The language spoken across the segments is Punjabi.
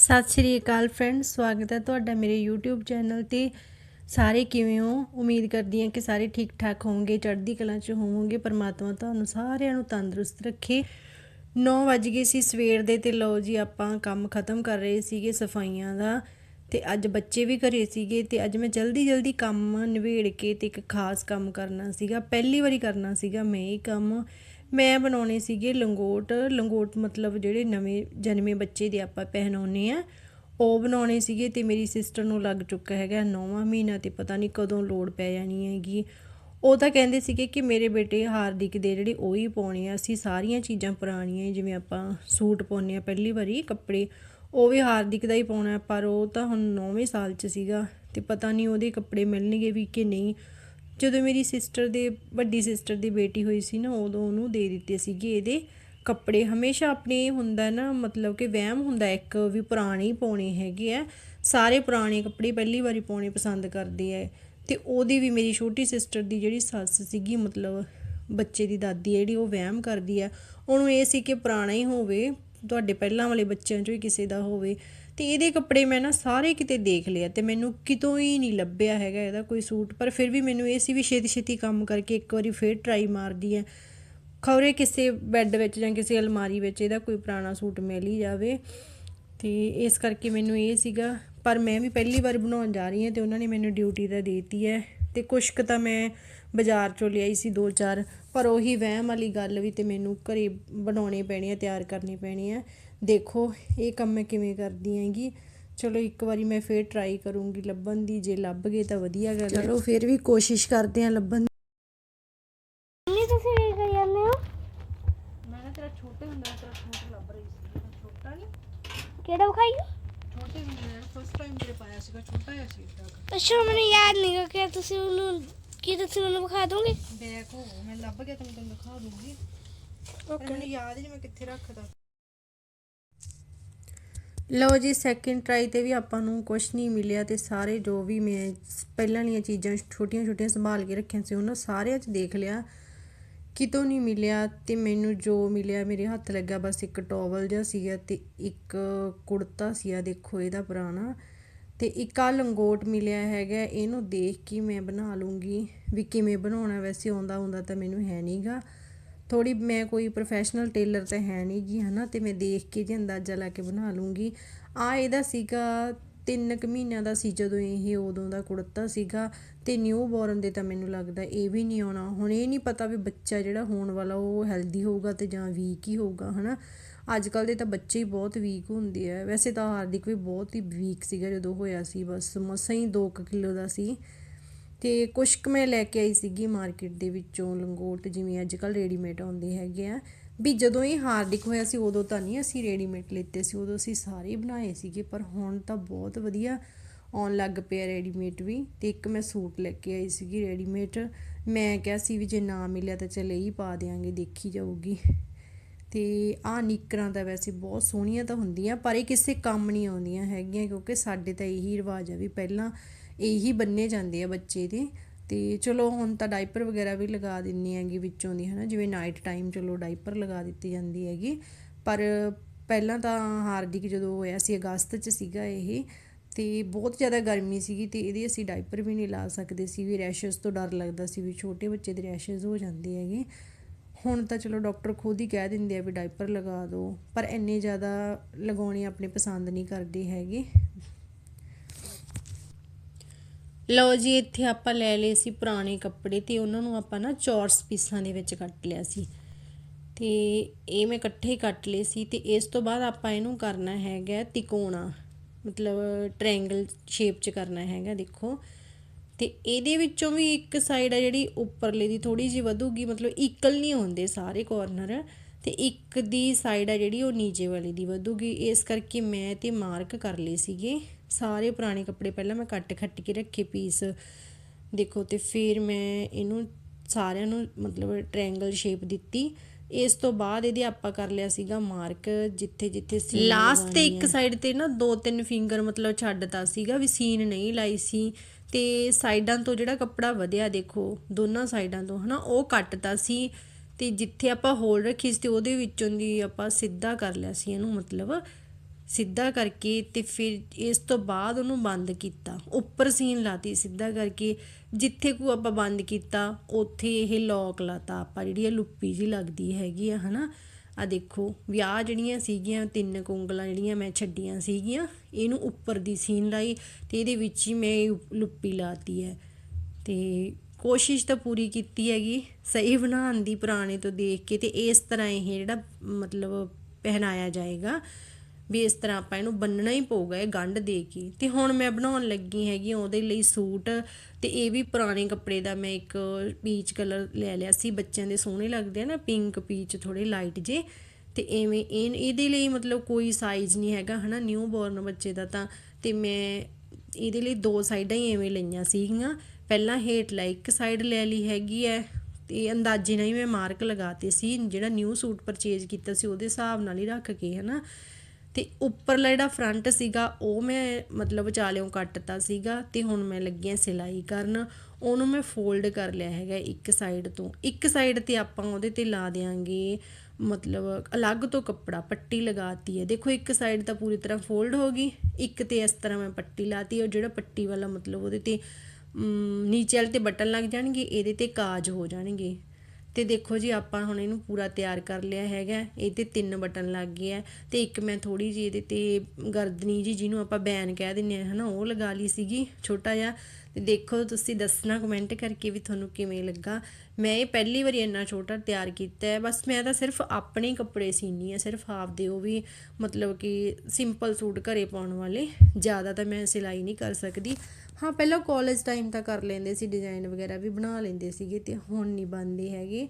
ਸਤਿ ਸ਼੍ਰੀ ਅਕਾਲ ਫਰੈਂਡ ਸਵਾਗਤ ਹੈ ਤੁਹਾਡਾ ਮੇਰੇ YouTube ਚੈਨਲ ਤੇ। ਸਾਰੇ ਕਿਵੇਂ ਹੋ? ਉਮੀਦ ਕਰਦੀ ਹਾਂ ਕਿ ਸਾਰੇ ਠੀਕ ਠਾਕ ਹੋਵੋਗੇ, ਚੜ੍ਹਦੀ ਕਲਾ 'ਚ ਹੋਵੋਗੇ। ਪਰਮਾਤਮਾ ਤੁਹਾਨੂੰ ਸਾਰਿਆਂ ਨੂੰ ਤੰਦਰੁਸਤ ਰੱਖੇ। 9 ਵਜ ਗਏ ਸੀ ਸਵੇਰ ਦੇ ਤੇ ਲਓ ਜੀ ਆਪਾਂ ਕੰਮ ਖਤਮ ਕਰ ਰਹੇ ਸੀਗੇ ਸਫਾਈਆਂ ਦਾ। ਤੇ ਅੱਜ ਬੱਚੇ ਵੀ ਘਰੇ ਸੀਗੇ ਤੇ ਅੱਜ ਮੈਂ ਜਲਦੀ ਜਲਦੀ ਕੰਮ ਨਿਬੇੜ ਕੇ ਤੇ ਇੱਕ ਖਾਸ ਕੰਮ ਕਰਨਾ ਸੀਗਾ। ਪਹਿਲੀ ਵਾਰੀ ਕਰਨਾ ਸੀਗਾ ਮੈਂ ਇਹ ਕੰਮ। ਮੈਂ ਬਣਾਉਣੇ ਸੀਗੇ ਲੰਗੋਟ। ਲੰਗੋਟ ਮਤਲਬ ਜਿਹੜੇ ਨਵੇਂ ਜਨਮੇ ਬੱਚੇ ਦੇ ਆਪਾਂ ਪਹਿਨਾਉਨੇ ਆ ਉਹ ਬਣਾਉਣੇ ਸੀਗੇ ਤੇ ਮੇਰੀ ਸਿਸਟਰ ਨੂੰ ਲੱਗ ਚੁੱਕਾ ਹੈਗਾ ਨੌਵਾਂ ਮਹੀਨਾ ਤੇ ਪਤਾ ਨਹੀਂ ਕਦੋਂ ਲੋੜ ਪੈ ਜਾਣੀ ਹੈਗੀ। ਉਹ ਤਾਂ ਕਹਿੰਦੇ ਸੀਗੇ ਕਿ ਮੇਰੇ ਬੇਟੇ ਹਾਰਦਿਕ ਦੇ ਜਿਹੜੇ ਉਹ ਹੀ ਪਾਉਣੇ ਆ। ਅਸੀਂ ਸਾਰੀਆਂ ਚੀਜ਼ਾਂ ਪੁਰਾਣੀਆਂ ਜਿਵੇਂ ਆਪਾਂ ਸੂਟ ਪਾਉਂਦੇ ਆ ਪਹਿਲੀ ਵਾਰੀ ਕੱਪੜੇ, ਉਹ ਵੀ ਹਾਰਦਿਕ ਦਾ ਹੀ ਪਾਉਣਾ, ਪਰ ਉਹ ਤਾਂ ਹੁਣ 9ਵੇਂ ਸਾਲ 'ਚ ਸੀਗਾ ਤੇ ਪਤਾ ਨਹੀਂ ਉਹਦੇ ਕੱਪੜੇ ਮਿਲਣਗੇ ਵੀ ਕਿ ਨਹੀਂ। ਜਦੋਂ ਮੇਰੀ ਸਿਸਟਰ ਦੇ, ਵੱਡੀ ਸਿਸਟਰ ਦੀ ਬੇਟੀ ਹੋਈ ਸੀ ਨਾ, ਉਦੋਂ ਉਹਨੂੰ ਦੇ ਦਿੱਤੇ ਸੀਗੇ ਇਹਦੇ ਕੱਪੜੇ। ਹਮੇਸ਼ਾ ਆਪਣੇ ਹੁੰਦਾ ਨਾ, ਮਤਲਬ ਕਿ ਵਹਿਮ ਹੁੰਦਾ, ਇੱਕ ਵੀ ਪੁਰਾਣੇ ਹੀ ਪਾਉਣੇ ਹੈਗੇ ਆ। ਸਾਰੇ ਪੁਰਾਣੇ ਕੱਪੜੇ ਪਹਿਲੀ ਵਾਰੀ ਪਾਉਣੇ ਪਸੰਦ ਕਰਦੇ ਆ। ਤੇ ਉਹਦੀ ਵੀ ਮੇਰੀ ਛੋਟੀ ਸਿਸਟਰ ਦੀ ਜਿਹੜੀ ਸੱਸ ਸੀਗੀ, ਮਤਲਬ ਬੱਚੇ ਦੀ ਦਾਦੀ ਜਿਹੜੀ ਉਹ ਵਹਿਮ ਕਰਦੀ ਆ। ਉਹਨੂੰ ਇਹ ਸੀ ਕਿ ਪੁਰਾਣਾ ਹੀ ਹੋਵੇ, ਤੁਹਾਡੇ ਪਹਿਲਾਂ ਵਾਲੇ ਬੱਚਿਆਂ ਚੋਂ ਹੀ ਕਿਸੇ ਦਾ ਹੋਵੇ। ਤੇ ਇਹਦੇ ਕੱਪੜੇ ਮੈਂ ਨਾ ਸਾਰੇ ਕਿਤੇ ਦੇਖ ਲਿਆ ਤੇ ਮੈਨੂੰ ਕਿਤੋਂ ਹੀ ਨਹੀਂ ਲੱਭਿਆ ਹੈਗਾ ਇਹਦਾ ਕੋਈ ਸੂਟ। ਪਰ ਫਿਰ ਵੀ ਮੈਨੂੰ ਇਹ ਸੀ ਵੀ ਛੇਤੀ ਛੇਤੀ ਕੰਮ ਕਰਕੇ ਇੱਕ ਵਾਰੀ ਫੇਰ ਟਰਾਈ ਮਾਰਦੀ ਹੈ ਖੌਰੇ ਕਿਸੇ ਬੈੱਡ ਵਿੱਚ ਜਾਂ ਕਿਸੇ ਅਲਮਾਰੀ ਵਿੱਚ ਇਹਦਾ ਕੋਈ ਪੁਰਾਣਾ ਸੂਟ ਮਿਲ ਹੀ ਜਾਵੇ। ਤੇ ਇਸ ਕਰਕੇ ਮੈਨੂੰ ਇਹ ਸੀਗਾ, ਪਰ ਮੈਂ ਵੀ ਪਹਿਲੀ ਵਾਰ ਬਣਾਉਣ ਜਾ ਰਹੀ ਹਾਂ ਤੇ ਉਹਨਾਂ ਨੇ ਮੈਨੂੰ ਡਿਊਟੀ ਤਾਂ ਦੇਤੀ ਹੈ ਤੇ ਕੁਛ ਕੁ ਤਾਂ ਮੈਂ ਬਾਜ਼ਾਰ ਚੋਂ ਲਿਆਈ ਸੀ ਦੋ ਚਾਰ, ਪਰ ਉਹੀ ਵਹਿਮ ਵਾਲੀ ਗੱਲ ਵੀ ਤੇ ਮੈਨੂੰ ਘਰੇ ਬਣਾਉਣੇ ਪੈਣੇ ਆ, ਤਿਆਰ ਕਰਨੇ ਪੈਣੇ ਆ। ਦੇਖੋ ਇਹ ਕੰਮ ਮੈਂ ਕਿਵੇਂ ਕਰਦੀ ਹੈਗੀ ਚਲੋ ਇੱਕ ਵਾਰੀ ਮੈਂ ਫੇਰ ਟਰਾਈ ਕਰੂੰਗੀ ਲੱਭਣ ਦੀ ਜੇ ਲੱਭ ਗਏ ਤਾਂ ਵਧੀਆ ਗੱਲ ਹੈ ਚਲੋ ਫੇਰ ਵੀ ਕੋਸ਼ਿਸ਼ ਕਰਦੇ ਆ ਲੱਭਣ ਮੰਮੀ ਤੁਸੀਂ ਕੀ ਕਰੀ ਜਾਂਦੇ ਹੋ ਮੈਂ ਨਾ ਤੇਰਾ ਛੋਟੇ ਹੁੰਦਾ ਤੇਰਾ ਸੂਟ ਲੱਭ ਰਹੀ ਸੀ ਛੋਟਾ ਨਹੀਂ ਕਿਹੜਾ ਵਿਖਾਈ ਛੋਟੇ ਹੁੰਦੇ ਫਸਟ ਟਾਈਮ ਮੇਰੇ ਪਾਇਆ ਸੀਗਾ ਛੋਟਾ ਜਿਹਾ ਸੀ ਤੱਕ ਅੱਛਾ ਮੈਨੂੰ ਯਾਦ ਨਹੀਂ ਕਿ ਤੁਸੀਂ ਉਹਨੂੰ ਕੀ ਤੁਸੀਂ ਮੈਨੂੰ ਵਿਖਾ ਦੋਗੇ ਬੈਕ ਹੋ ਮੈਂ ਲੱਭ ਗਿਆ ਤਾਂ ਮੈਂ ਤੁਹਾਨੂੰ ਦਿਖਾ ਦੂੰਗੀ ਪਰ ਮੈਨੂੰ ਯਾਦ ਹੀ ਨਹੀਂ ਮੈਂ ਕਿੱਥੇ ਰੱਖਦਾ ਲਓ ਜੀ ਸੈਕਿੰਡ ਟਰਾਈ ਤੇ ਵੀ ਆਪਾਂ ਨੂੰ ਕੁਝ ਨਹੀਂ ਮਿਲਿਆ ਤੇ ਸਾਰੇ ਜੋ ਵੀ ਮੈਂ ਪਹਿਲਾਂ ਵਾਲੀਆਂ ਚੀਜ਼ਾਂ ਛੋਟੀਆਂ ਛੋਟੀਆਂ ਸੰਭਾਲ ਕੇ ਰੱਖੀਆਂ ਸੀ, ਉਹਨਾਂ ਸਾਰਿਆਂ 'ਚ ਦੇਖ ਲਿਆ। ਕਿਤੋਂ ਨਹੀਂ ਮਿਲਿਆ ਤੇ ਮੈਨੂੰ ਜੋ ਮਿਲਿਆ, ਮੇਰੇ ਹੱਥ ਲੱਗਾ ਬਸ ਇੱਕ ਟੋਵਲ ਜਿਹਾ ਸੀਗਾ ਤੇ ਇੱਕ ਕੁੜਤਾ ਸੀਗਾ, ਦੇਖੋ ਇਹਦਾ ਪੁਰਾਣਾ। ਤੇ ਇੱਕ ਆ ਲੰਗੋਟ ਮਿਲਿਆ ਹੈਗਾ, ਇਹਨੂੰ ਦੇਖ ਕੇ ਮੈਂ ਬਣਾ ਲੂੰਗੀ ਵੀ ਕਿਵੇਂ ਬਣਾਉਣਾ। ਵੈਸੇ ਆਉਂਦਾ ਹੁੰਦਾ ਤਾਂ ਮੈਨੂੰ ਹੈ ਨਹੀਂਗਾ ਥੋੜੀ ਮੈਂ ਕੋਈ ਪ੍ਰੋਫੈਸ਼ਨਲ ਟੇਲਰ ਤਾਂ ਹੈ ਨਹੀਂ ਨਹੀਂਗੀ ਹਨਾ, ਤੇ ਮੈਂ ਦੇਖ ਕੇ ਜੇ ਅੰਦਾਜ਼ਾ ਲਾ ਕੇ ਬਣਾ ਲੂੰਗੀ। ਆ ਇਹਦਾ ਸੀਗਾ ਤਿੰਨ ਕੁ ਮਹੀਨਿਆਂ ਦਾ ਸੀ ਜਦੋਂ ਇਹ ਉਦੋਂ ਦਾ ਕੁੜਤਾ ਸੀਗਾ, ਤੇ ਨਿਊ ਬੋਰਨ ਦੇ ਤਾਂ ਮੈਨੂੰ ਲੱਗਦਾ ਇਹ ਵੀ ਨਹੀਂ ਆਉਣਾ। ਹੁਣ ਇਹ ਨਹੀਂ ਪਤਾ ਵੀ ਬੱਚਾ ਜਿਹੜਾ ਹੋਣ ਵਾਲਾ ਉਹ ਹੈਲਦੀ ਹੋਊਗਾ ਤੇ ਜਾਂ ਵੀਕ ਹੀ ਹੋਊਗਾ, ਹਨਾ। ਅੱਜ ਕੱਲ ਦੇ ਤਾਂ ਬੱਚੇ ਹੀ ਬਹੁਤ ਵੀਕ ਹੁੰਦੇ ਆ। ਵੈਸੇ ਤਾਂ ਹਾਰਦਿਕ ਵੀ ਬਹੁਤ ਹੀ ਵੀਕ ਸੀਗਾ ਜਦੋਂ ਹੋਇਆ ਸੀ, ਬਸ ਮਸਾਂ ਹੀ 2 ਕਿਲੋ ਦਾ ਸੀ। ਤੇ ਕੁਛ ਕੁ ਮੈਂ ਲੈ ਕੇ ਆਈ ਸੀਗੀ ਮਾਰਕੀਟ ਦੇ ਵਿੱਚੋਂ ਲੰਗੋਟ ਜਿਵੇਂ ਅੱਜ ਕੱਲ ਰੈਡੀਮੇਡ ਆਉਂਦੇ ਹੈਗੇ ਆ। ਵੀ ਜਦੋਂ ਇਹ ਹਾਰਡਿਕ ਹੋਇਆ ਸੀ, ਉਦੋਂ ਤਾਂ ਨਹੀਂ ਅਸੀਂ ਰੈਡੀਮੇਡ ਲਿੱਤੇ ਸੀ, ਉਦੋਂ ਅਸੀਂ ਸਾਰੇ ਬਣਾਏ ਸੀਗੇ, ਪਰ ਹੁਣ ਤਾਂ ਬਹੁਤ ਵਧੀਆ ਆਉਣ ਲੱਗ ਪਿਆ ਰੈਡੀਮੇਡ ਵੀ। ਤੇ ਇੱਕ ਮੈਂ ਸੂਟ ਲੈ ਕੇ ਆਈ ਸੀਗੀ ਰੈਡੀਮੇਡ ਮੈਂ ਕਿਹਾ ਸੀ ਵੀ ਜੇ ਨਾ ਮਿਲਿਆ ਤਾਂ ਚਲ ਇਹ ਹੀ ਪਾ ਦਿਆਂਗੇ, ਦੇਖੀ ਜਾਊਗੀ। ਤੇ ਆ ਨਿੱਕਰਾਂ ਤਾਂ ਵੈਸੇ ਬਹੁਤ ਸੋਹਣੀਆਂ ਤਾਂ ਹੁੰਦੀਆਂ, ਪਰ ਇਹ ਕਿਸੇ ਕੰਮ ਨਹੀਂ ਆਉਂਦੀਆਂ ਹੈਗੀਆਂ, ਕਿਉਂਕਿ ਸਾਡੇ ਤਾਂ ਇਹੀ ਰਿਵਾਜ ਆ ਵੀ ਪਹਿਲਾਂ ਇਹੀ ਬੰਨੇ ਜਾਂਦੇ ਆ ਬੱਚੇ ਦੇ। ਅਤੇ ਚਲੋ ਹੁਣ ਤਾਂ ਡਾਈਪਰ ਵਗੈਰਾ ਵੀ ਲਗਾ ਦਿੰਨੀ ਹੈਗੀ ਵਿੱਚੋਂ ਦੀ ਹੈ ਨਾ ਜਿਵੇਂ ਨਾਈਟ ਟਾਈਮ ਚਲੋ ਡਾਈਪਰ ਲਗਾ ਦਿੱਤੀ ਜਾਂਦੀ ਹੈਗੀ। ਪਰ ਪਹਿਲਾਂ ਤਾਂ ਹਾਰਦਿਕ ਜਦੋਂ ਹੋਇਆ ਸੀ, ਅਗਸਤ 'ਚ ਸੀਗਾ ਇਹ, ਤੇ ਬਹੁਤ ਜ਼ਿਆਦਾ ਗਰਮੀ ਸੀਗੀ ਤੇ ਇਹਦੇ ਅਸੀਂ ਡਾਈਪਰ ਵੀ ਨਹੀਂ ਲਾ ਸਕਦੇ ਸੀ। ਵੀ ਰੈਸ਼ਸ ਤੋਂ ਡਰ ਲੱਗਦਾ ਸੀ ਵੀ ਛੋਟੇ ਬੱਚੇ ਦੇ ਰੈਸ਼ਸ ਹੋ ਜਾਂਦੇ ਹੈਗੇ। ਹੁਣ ਤਾਂ ਚਲੋ ਡਾਕਟਰ ਖੁਦ ਹੀ ਕਹਿ ਦਿੰਦੇ ਆ ਵੀ ਡਾਈਪਰ ਲਗਾ ਦਿਓ ਪਰ ਇੰਨੇ ਜ਼ਿਆਦਾ ਲਗਾਉਣੇ ਆਪਣੇ ਪਸੰਦ ਨਹੀਂ ਕਰਦੇ ਹੈਗੇ। ਲਓ ਜੀ, ਇੱਥੇ ਆਪਾਂ ਲੈ ਲਏ ਸੀ ਪੁਰਾਣੇ ਕੱਪੜੇ ਤੇ ਉਹਨਾਂ ਨੂੰ ਆਪਾਂ ਨਾ ਚੌਰਸ ਪੀਸਾਂ ਦੇ ਵਿੱਚ ਕੱਟ ਲਿਆ ਸੀ। ਤੇ ਇਹ ਮੈਂ ਇਕੱਠੇ ਹੀ ਕੱਟ ਲਏ ਸੀ ਤੇ ਇਸ ਤੋਂ ਬਾਅਦ ਆਪਾਂ ਇਹਨੂੰ ਕਰਨਾ ਹੈਗਾ ਤਿਕੋਣਾ, ਮਤਲਬ ਟ੍ਰਾਇੰਗਲ ਸ਼ੇਪ 'ਚ ਕਰਨਾ ਹੈਗਾ, ਦੇਖੋ। ਤੇ ਇਹਦੇ ਵਿੱਚੋਂ ਵੀ ਇੱਕ ਸਾਈਡ ਆ ਜਿਹੜੀ ਉੱਪਰਲੇ ਦੀ ਥੋੜੀ ਜਿਹੀ ਵਧੂਗੀ, ਮਤਲਬ ਇਕਲ ਨਹੀਂ ਹੁੰਦੇ ਸਾਰੇ ਕਾਰਨਰ ਤੇ ਇੱਕ ਦੀ ਸਾਈਡ ਆ ਜਿਹੜੀ ਉਹ ਨੀਚੇ ਵਾਲੀ ਦੀ ਵਧੂਗੀ। ਇਸ ਕਰਕੇ ਮੈਂ ਤੇ ਮਾਰਕ ਕਰ ਲਏ ਸੀਗੇ। ਸਾਰੇ ਪੁਰਾਣੇ ਕੱਪੜੇ ਪਹਿਲਾਂ ਮੈਂ ਕੱਟ ਖੱਟ ਕੇ ਰੱਖੇ ਪੀਸ ਦੇਖੋ ਤੇ ਫਿਰ ਮੈਂ ਇਹਨੂੰ ਸਾਰਿਆਂ ਨੂੰ ਮਤਲਬ ਟ੍ਰਾਇੰਗਲ ਸ਼ੇਪ ਦਿੱਤੀ। ਇਸ ਤੋਂ ਬਾਅਦ ਇਹਦੇ ਆਪਾਂ ਕਰ ਲਿਆ ਸੀਗਾ ਮਾਰਕ ਜਿੱਥੇ ਜਿੱਥੇ ਸੀਨ ਲਾਸਟ ਤੇ ਇੱਕ ਸਾਈਡ ਤੇ ਨਾ ਦੋ ਤਿੰਨ ਫਿੰਗਰ ਮਤਲਬ ਛੱਡਤਾ ਸੀਗਾ ਵੀ ਸੀਨ ਨਹੀਂ ਲਾਈ ਸੀ। ਤੇ ਸਾਈਡਾਂ ਤੋਂ ਜਿਹੜਾ ਕੱਪੜਾ ਵਧਿਆ ਦੇਖੋ ਦੋਨਾਂ ਸਾਈਡਾਂ ਤੋਂ ਹਨਾ ਉਹ ਕੱਟਤਾ ਸੀ। ਤੇ ਜਿੱਥੇ ਆਪਾਂ ਹੋਲ ਰੱਖੀ ਸੀ ਤੇ ਉਹਦੇ ਵਿੱਚੋਂ ਦੀ ਆਪਾਂ ਸਿੱਧਾ ਕਰ ਲਿਆ ਸੀ ਇਹਨੂੰ ਮਤਲਬ। ਸਿੱਧਾ ਕਰਕੇ ਤੇ ਫਿਰ ਇਸ ਤੋਂ ਬਾਅਦ ਉਹਨੂੰ ਬੰਦ ਕੀਤਾ। ਉੱਪਰ ਸੀਨ ਲਾਤੀ ਸਿੱਧਾ ਕਰਕੇ। ਜਿੱਥੇ ਕੋ ਆਪਾਂ ਬੰਦ ਕੀਤਾ, ਉੱਥੇ ਇਹ ਲੋਕ ਲਾਤਾ ਆਪਾਂ, ਜਿਹੜੀ ਇਹ ਲੁੱਪੀ ਜੀ ਲੱਗਦੀ ਹੈਗੀ ਆ, ਹਨਾ। ਆ ਦੇਖੋ, ਵਿਆਹ ਜਿਹੜੀਆਂ ਸੀਗੀਆਂ, ਤਿੰਨ ਕੁੰਗਲਾਂ ਜਿਹੜੀਆਂ ਮੈਂ ਛੱਡੀਆਂ ਸੀਗੀਆਂ, ਇਹਨੂੰ ਉੱਪਰ ਦੀ ਸੀਨ ਲਾਈ ਤੇ ਇਹਦੇ ਵਿੱਚ ਹੀ ਮੈਂ ਇਹ ਲੁੱਪੀ ਲਾਤੀ ਹੈ। ਤੇ ਕੋਸ਼ਿਸ਼ ਤਾਂ ਪੂਰੀ ਕੀਤੀ ਹੈਗੀ, ਸਹੀ ਬਣਾਉਣ ਦੀ ਪੁਰਾਣੇ ਤੋਂ ਦੇਖ ਕੇ ਤੇ ਇਸ ਤਰ੍ਹਾਂ ਇਹ ਜਿਹੜਾ, ਮਤਲਬ ਪਹਿਨਾਇਆ ਜਾਏਗਾ, ਵੀ ਇਸ ਤਰ੍ਹਾਂ ਆਪਾਂ ਇਹਨੂੰ ਬੰਨਣਾ ਹੀ ਪਊਗਾ, ਇਹ ਗੰਢ ਦੇ ਕੇ। ਤੇ ਹੁਣ ਮੈਂ ਬਣਾਉਣ ਲੱਗੀ ਹੈਗੀ ਉਹਦੇ ਲਈ ਸੂਟ, ਤੇ ਇਹ ਵੀ ਪੁਰਾਣੇ ਕੱਪੜੇ ਦਾ ਮੈਂ ਇੱਕ ਪੀਚ ਕਲਰ ਲੈ ਲਿਆ ਸੀ, ਬੱਚਿਆਂ ਦੇ ਸੋਹਣੇ ਲੱਗਦੇ ਆ ਨਾ, ਪਿੰਕ ਪੀਚ ਥੋੜੇ ਲਾਈਟ ਜੇ। ਤੇ ਐਵੇਂ ਇਹ, ਇਹਦੇ ਲਈ ਮਤਲਬ ਕੋਈ ਸਾਈਜ਼ ਨਹੀਂ ਹੈਗਾ, ਹਨਾ ਨਿਊ ਬੋਰਨ ਬੱਚੇ ਦਾ ਤਾਂ। ਤੇ ਮੈਂ ਇਹਦੇ ਲਈ ਦੋ ਸਾਈਡਾਂ ਹੀ ਐਵੇਂ ਲਈਆਂ ਸੀਗੀਆਂ ਪਹਿਲਾਂ ਹੇਠਲਾ ਇੱਕ ਸਾਈਡ ਲੈ ਲਈ ਹੈਗੀ ਹੈ ਤੇ ਅੰਦਾਜ਼ੇ ਨਾਲ ਹੀ ਮੈਂ ਮਾਰਕ ਲਗਾਤੇ ਸੀ, ਜਿਹੜਾ ਨਿਊ ਸੂਟ ਪਰਚੇਜ ਕੀਤਾ ਸੀ ਉਹਦੇ ਹਿਸਾਬ ਨਾਲ ਹੀ ਰੱਖ ਕੇ, ਹਨਾ। ਤੇ ਉੱਪਰਲਾ ਜਿਹੜਾ ਫਰੰਟ ਸੀਗਾ, ਉਹ ਮੈਂ ਮਤਲਬ ਵਿਚਾਲਿਓਂ ਕੱਟਤਾ ਸੀਗਾ, ਤੇ ਹੁਣ ਮੈਂ ਲੱਗੀ ਹਾਂ ਸਿਲਾਈ ਕਰਨ। ਉਹਨੂੰ ਮੈਂ ਫੋਲਡ ਕਰ ਲਿਆ ਹੈਗਾ ਇੱਕ ਸਾਈਡ ਤੋਂ। ਇੱਕ ਸਾਈਡ ਤੇ ਆਪਾਂ ਉਹਦੇ ਤੇ ਲਾ ਦੇਾਂਗੇ ਮਤਲਬ ਅਲੱਗ ਤੋਂ ਕੱਪੜਾ, ਪੱਟੀ ਲਗਾਤੀ ਹੈ ਦੇਖੋ, ਇੱਕ ਸਾਈਡ ਤਾਂ ਪੂਰੀ ਤਰ੍ਹਾਂ ਫੋਲਡ ਹੋ ਗਈ, ਇੱਕ ਤੇ ਇਸ ਤਰ੍ਹਾਂ ਮੈਂ ਪੱਟੀ ਲਾਤੀ, ਔਰ ਜਿਹੜਾ ਪੱਟੀ ਵਾਲਾ ਮਤਲਬ ਉਹਦੇ ਤੇ ਨੀਚੇ ਵਾਲੇ ਤੇ ਬਟਨ ਲੱਗ ਜਾਣਗੇ, ਇਹਦੇ ਤੇ ਕਾਜ ਹੋ ਜਾਣਗੇ। ਤੇ ਦੇਖੋ ਜੀ, ਆਪਾਂ ਹੁਣ ਇਹਨੂੰ ਪੂਰਾ ਤਿਆਰ ਕਰ ਲਿਆ ਹੈਗਾ। ਇਹ ਤੇ ਤਿੰਨ ਬਟਨ ਲੱਗ ਗਏ ਆ। ਤੇ ਇੱਕ ਮੈਂ ਥੋੜੀ ਜਿਹੀ ਇਹਦੇ ਤੇ ਗਰਦਨੀ ਜੀ, ਜਿਹਨੂੰ ਆਪਾਂ ਬੈਨ ਕਹਿ ਦਿੰਨੇ ਆ ਹਨਾ, ਉਹ ਲਗਾ ਲਈ ਸੀਗੀ, ਛੋਟਾ ਜਿਹਾ। ਤੇ ਦੇਖੋ ਤੁਸੀਂ ਦੱਸਣਾ ਕਮੈਂਟ ਕਰਕੇ ਵੀ ਤੁਹਾਨੂੰ ਕਿਵੇਂ ਲੱਗਾ। ਮੈਂ ਇਹ ਪਹਿਲੀ ਵਾਰੀ ਇੰਨਾ ਛੋਟਾ ਤਿਆਰ ਕੀਤਾ ਹੈ। ਬਸ ਮੈਂ ਤਾਂ ਸਿਰਫ ਆਪਣੇ ਹੀ ਕੱਪੜੇ ਸੀਨੀ ਆ, ਸਿਰਫ ਆਪਦੇ ਉਹ ਵੀ ਮਤਲਬ ਕਿ ਸਿੰਪਲ ਸੂਟ ਘਰੇ ਪਾਉਣ ਵਾਲੇ। ਜ਼ਿਆਦਾ ਤਾਂ ਮੈਂ ਸਿਲਾਈ ਨਹੀਂ ਕਰ ਸਕਦੀ। ਹਾਂ, ਪਹਿਲਾਂ ਕਾਲਜ ਟਾਈਮ ਤਾਂ ਕਰ ਲੈਂਦੇ ਸੀ ਡਿਜ਼ਾਈਨ ਵਗੈਰਾ ਵੀ ਬਣਾ ਲੈਂਦੇ ਸੀਗੇ ਤੇ ਹੁਣ ਨਹੀਂ ਬਣਦੇ ਹੈਗੇ।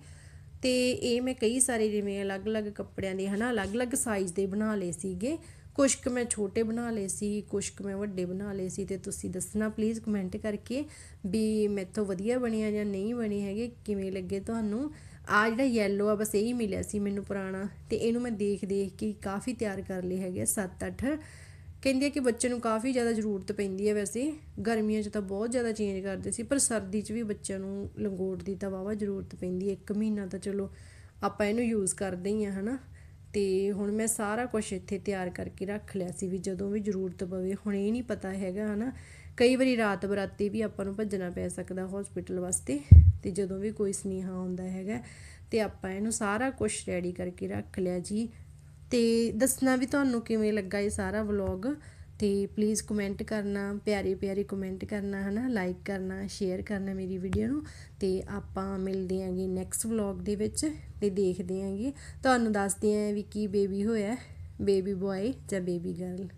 ਤੇ ਇਹ ਮੈਂ ਕਈ ਸਾਰੇ ਜਿਵੇਂ ਅਲੱਗ-ਅਲੱਗ ਕੱਪੜਿਆਂ ਦੇ ਹਨਾ, ਅਲੱਗ-ਅਲੱਗ ਸਾਈਜ਼ ਦੇ ਬਣਾ ਲਏ ਸੀਗੇ। ਕੁਝ ਕੁ ਮੈਂ ਛੋਟੇ ਬਣਾ ਲਏ ਸੀ ਕੁਝ ਕੁ ਮੈਂ ਵੱਡੇ ਬਣਾ ਲਏ ਸੀ ਤੇ ਤੁਸੀਂ ਦੱਸਣਾ ਪਲੀਜ਼ ਕਮੈਂਟ ਕਰਕੇ ਵੀ ਮੈਥੋਂ ਵਧੀਆ ਬਣਿਆ ਜਾਂ ਨਹੀਂ ਬਣੇ ਹੈਗੇ, ਕਿਵੇਂ ਲੱਗੇ ਤੁਹਾਨੂੰ? ਆ ਜਿਹੜਾ ਯੈਲੋ ਆ, ਬਸ ਇਹੀ ਮਿਲਿਆ ਸੀ ਮੈਨੂੰ ਪੁਰਾਣਾ ਤੇ ਇਹਨੂੰ ਮੈਂ ਦੇਖ ਦੇਖ ਕੇ ਕਾਫੀ ਤਿਆਰ ਕਰ ਲਏ ਹੈਗੇ 7-8 ਕਹਿੰਦੇ ਆ ਕਿ ਬੱਚੇ ਨੂੰ ਕਾਫੀ ਜ਼ਿਆਦਾ ਜ਼ਰੂਰਤ ਪੈਂਦੀ ਹੈ ਵੈਸੇ, ਗਰਮੀਆਂ 'ਚ ਤਾਂ ਬਹੁਤ ਜ਼ਿਆਦਾ ਚੇਂਜ ਕਰਦੇ ਸੀ, ਪਰ ਸਰਦੀ 'ਚ ਵੀ ਬੱਚਿਆਂ ਨੂੰ ਲੰਗੋਟ ਦੀ ਤਾਂ ਵਾਵਾ ਜ਼ਰੂਰਤ ਪੈਂਦੀ ਹੈ, ਇੱਕ ਮਹੀਨਾ ਤਾਂ ਚਲੋ ਆਪਾਂ ਇਹਨੂੰ ਯੂਜ਼ ਕਰਦੇ ਹੀ ਆ ਹਨਾ? ਤੇ ਹੁਣ ਮੈਂ ਸਾਰਾ ਕੁਝ ਇੱਥੇ ਤਿਆਰ ਕਰਕੇ ਰੱਖ ਲਿਆ ਸੀ ਵੀ ਜਦੋਂ ਵੀ ਜ਼ਰੂਰਤ ਪਵੇ, ਹੁਣ ਇਹ ਨਹੀਂ ਪਤਾ ਹੈਗਾ, ਹਨਾ। ਕਈ ਵਾਰੀ ਰਾਤ ਬਰਾਤੇ ਵੀ ਆਪਾਂ ਨੂੰ ਭੱਜਣਾ ਪੈ ਸਕਦਾ ਹਸਪੀਟਲ ਵਾਸਤੇ ਤੇ ਜਦੋਂ ਵੀ ਕੋਈ ਸੁਨੇਹਾ ਆਉਂਦਾ ਹੈਗਾ ਤੇ ਆਪਾਂ ਇਹਨੂੰ ਸਾਰਾ ਕੁਝ ਰੈਡੀ ਕਰਕੇ ਰੱਖ ਲਿਆ ਜੀ। ਤੇ ਦੱਸਣਾ ਵੀ ਤੁਹਾਨੂੰ ਕਿਵੇਂ ਲੱਗਾ ਇਹ ਸਾਰਾ ਵਲੌਗ ਤੇ ਪਲੀਜ਼ ਕਮੈਂਟ ਕਰਨਾ, ਪਿਆਰੇ ਪਿਆਰੇ ਕਮੈਂਟ ਕਰਨਾ, ਹਨਾ? ਲਾਈਕ ਕਰਨਾ ਸ਼ੇਅਰ ਕਰਨਾ ਮੇਰੀ ਵੀਡੀਓ ਨੂੰ ਤੇ ਆਪਾਂ ਮਿਲਦੇ ਆਂਗੇ ਨੈਕਸਟ ਵਲੌਗ ਦੇ ਵਿੱਚ ਤੇ ਦੇਖਦੇ ਆਂਗੇ। ਤੁਹਾਨੂੰ ਦੱਸਦੇ ਆਂ ਵੀ ਕੀ ਬੇਬੀ ਹੋਇਆ ਬੇਬੀ ਬॉय ਜਾਂ ਬੇਬੀ ਗਰਲ